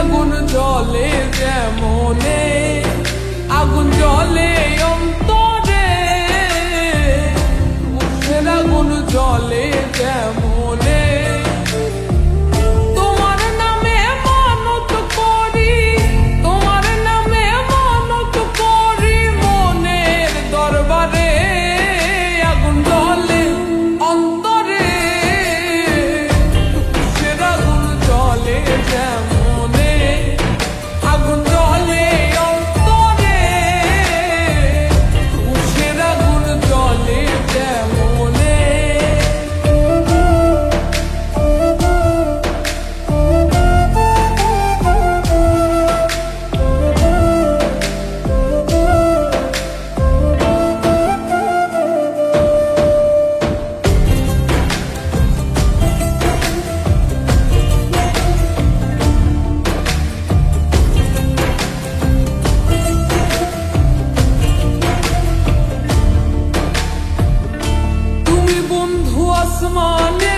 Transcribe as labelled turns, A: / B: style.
A: আগুন জলে যেমনে আগুন জলে morning.